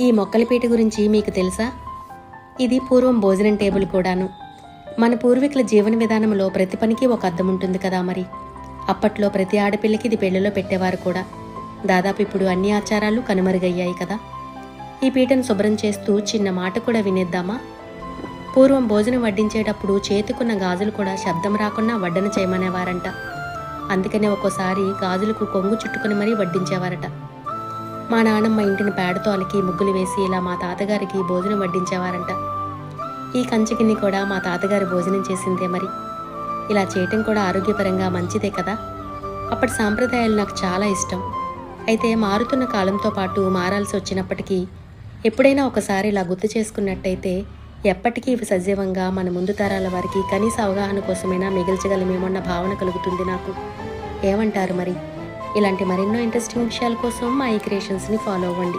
ఈ మొక్కలపీట గురించి మీకు తెలుసా? ఇది పూర్వం భోజనం టేబుల్ కూడాను. మన పూర్వీకుల జీవన విధానంలో ప్రతి పనికి ఒక అద్దం ఉంటుంది కదా మరి. అప్పట్లో ప్రతి ఆడపిల్లకి ఇది పెళ్ళిలో పెట్టేవారు కూడా. దాదాపు ఇప్పుడు అన్ని ఆచారాలు కనుమరుగయ్యాయి కదా. ఈ పీటను శుభ్రం చేస్తూ చిన్న మాట కూడా వినేద్దామా? పూర్వం భోజనం వడ్డించేటప్పుడు చేతుకున్న గాజులు కూడా శబ్దం రాకుండా వడ్డన చేయమనేవారంట. అందుకనే ఒక్కోసారి గాజులకు కొంగు చుట్టుకుని మరీ వడ్డించేవారట. మా నాన్నమ్మ ఇంటిని పేడతో అలికి ముగ్గులు వేసి ఇలా మా తాతగారికి భోజనం వడ్డించేవారంట. ఈ కంచగిన్ని కూడా మా తాతగారు భోజనం చేసిందే మరి. ఇలా చేయటం కూడా ఆరోగ్యపరంగా మంచిదే కదా. అప్పటి సాంప్రదాయాలు నాకు చాలా ఇష్టం. అయితే మారుతున్న కాలంతో పాటు మారాల్సి వచ్చినప్పటికీ ఎప్పుడైనా ఒకసారి ఇలా గుర్తు చేసుకున్నట్టయితే ఎప్పటికీ ఇవి సజీవంగా మన ముందు తరాల వారికి కనీస అవగాహన కోసమైనా మిగిల్చగలమేమన్న భావన కలుగుతుంది నాకు. ఏమంటారు మరి? ఇలాంటి మరెన్నో ఇంట్రెస్టింగ్ విషయాల కోసం మా ఈ క్రియేషన్స్ని ఫాలో అవ్వండి.